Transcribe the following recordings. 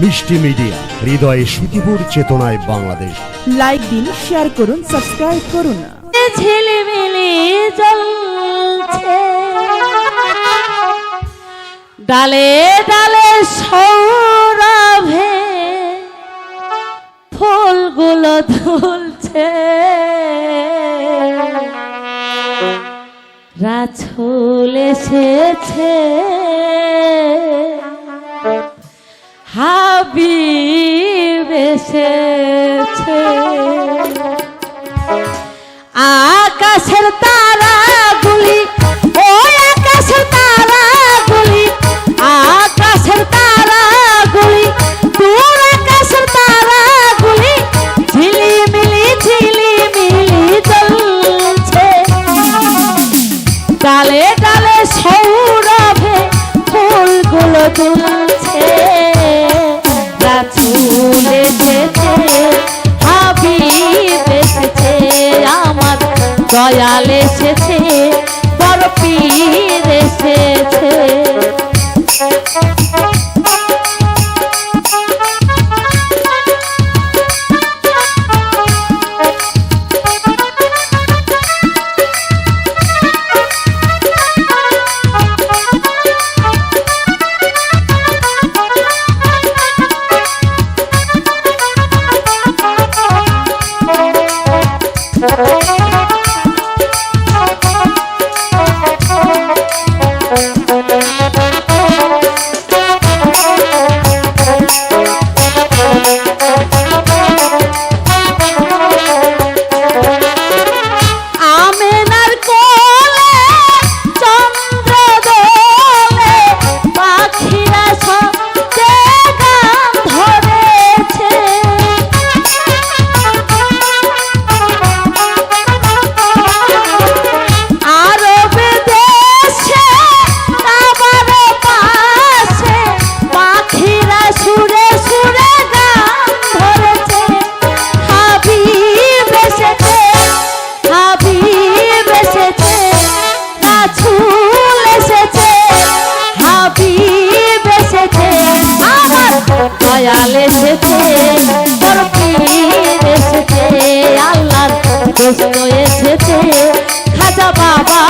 মিষ্টি মিডিয়া হৃদয়ে সুখীপুর চেতনায় বাংলাদেশ। লাইক দিন শেয়ার করুন সাবস্ক্রাইব করুন। ঝিলিমিলি জ্বলছে। ডালে ডালে সৌরভে ফুলগুলো ধুলছে। রাছুল এসেছে। হাবিব এসেছে আকাশের তারা গুলি ওই আকাশের তারা গুলি আকাশের তারা গুলি দূর আকাশের তারা গুলি ঝিলিমিলি ঝিলিমিলি জ্বলছে। ডালে ডালে সৌরভে ফুলগুলো দুলছে আমার দয়াল। এসেছে হাবিব এসেছে আমার দয়াল এসেছে এসেছে আল্লাহর এসেছে খাজা বাবা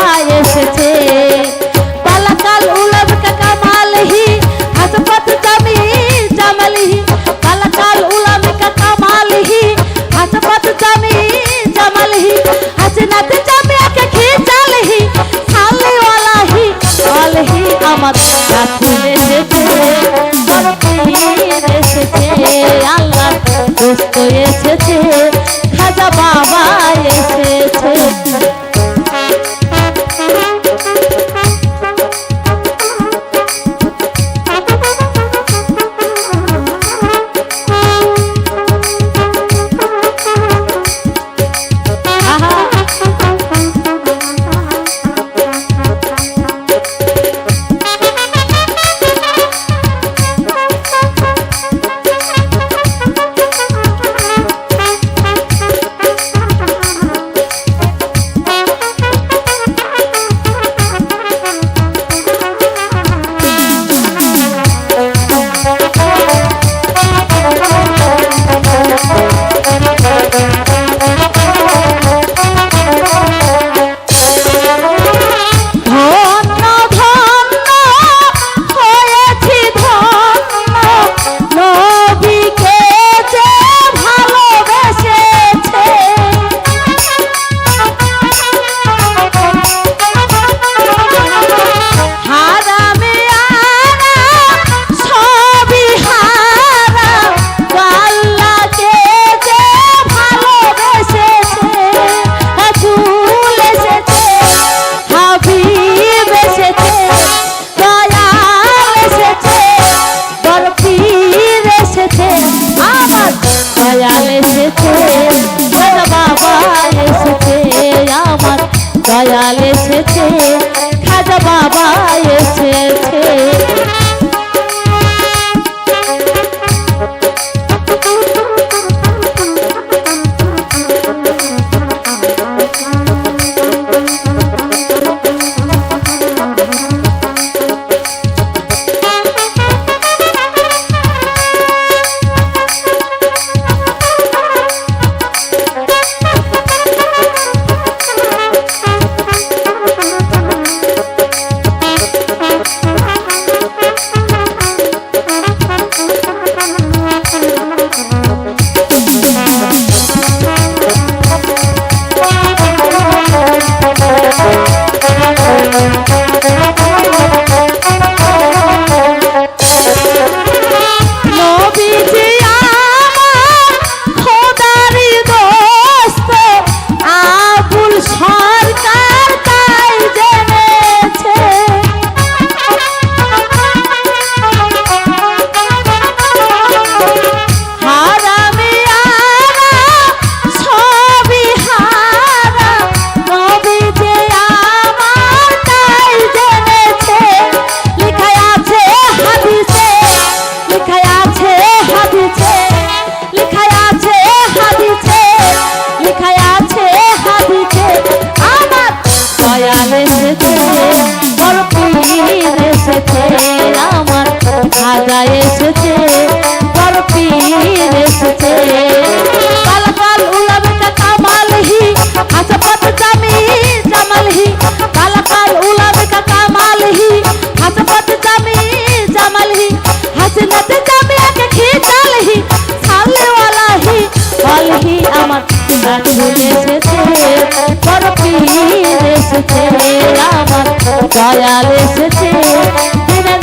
দয়াল এসেছে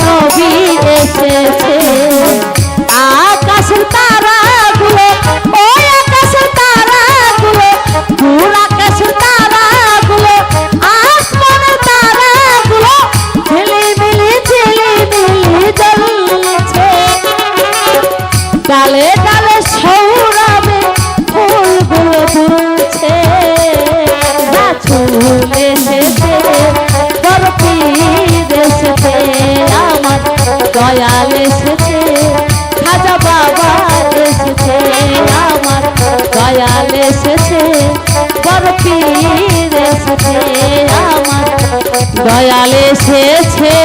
নবী এসেছে। আকাশের তারাগুলো, ওই আকাশের তারাগুলো, দূর আকাশের তারাগুলো, আসমানের তারাগুলো, ঝিলিমিলি ঝিলিমিলি জ্বলছে। ডালে ডালে সৌরভে ফুলগুলো দুলছে দয়াল এসেছে খাজা বাবা এসেছে আমার দয়াল এসেছে বরফির এসেছে আমার দয়াল এসেছে।